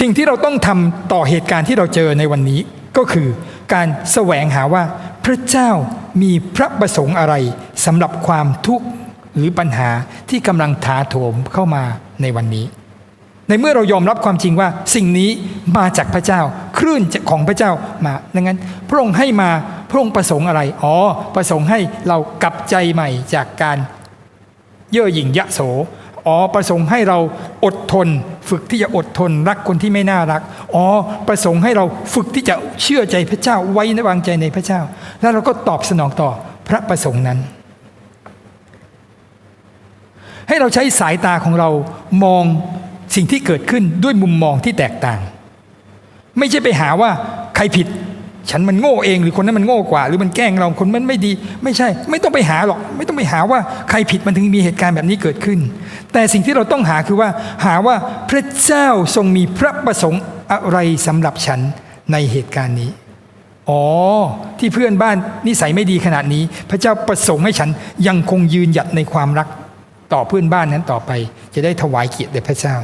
สิ่งที่เราต้องทำต่อเหตุการณ์ที่เราเจอในวันนี้ก็คือการแสวงหาว่าพระเจ้ามีพระประสงค์อะไรสำหรับความทุกข์หรือปัญหาที่กำลังถาโถมเข้ามาในวันนี้ ในเมื่อเรายอมรับความจริงว่าสิ่งนี้มาจากพระเจ้าคลื่นของพระเจ้ามาดังนั้น พระองค์ให้มาพระองค์ประสงค์อะไร อ๋อ ประสงค์ให้เรากลับใจใหม่จากการเย่อหยิ่งยะโส อ๋อ ประสงค์ให้เราอดทน ฝึกที่จะอดทนรักคนที่ไม่น่ารัก อ๋อ ประสงค์ให้เราฝึกที่จะเชื่อใจพระเจ้าไว้ในวางใจในพระเจ้า แล้วเราก็ตอบสนองต่อพระประสงค์นั้น ให้เราใช้สายตาของเรามองสิ่งที่เกิดขึ้นด้วยมุมมองที่แตกต่าง ไม่ใช่ไปหาว่าใครผิด ฉันมันโง่เองหรือคนนั้นมันโง่กว่า หรือมันแกล้งเราคนมันไม่ดี ไม่ใช่ ไม่ต้องไปหาหรอก ไม่ต้องไปหาว่าใครผิดมันถึงมีเหตุการณ์แบบนี้เกิดขึ้น แต่สิ่งที่เราต้องหาคือว่า หาว่าพระเจ้าทรงมีพระประสงค์อะไรสำหรับฉันในเหตุการณ์นี้อ๋อที่เพื่อนบ้านนิสัยไม่ดีขนาดนี้ พระเจ้าประสงค์ให้ฉันยังคงยืนหยัดในความรักต่อเพื่อนบ้านนั้นต่อไป จะได้ถวายเกียรติแด่พระเจ้า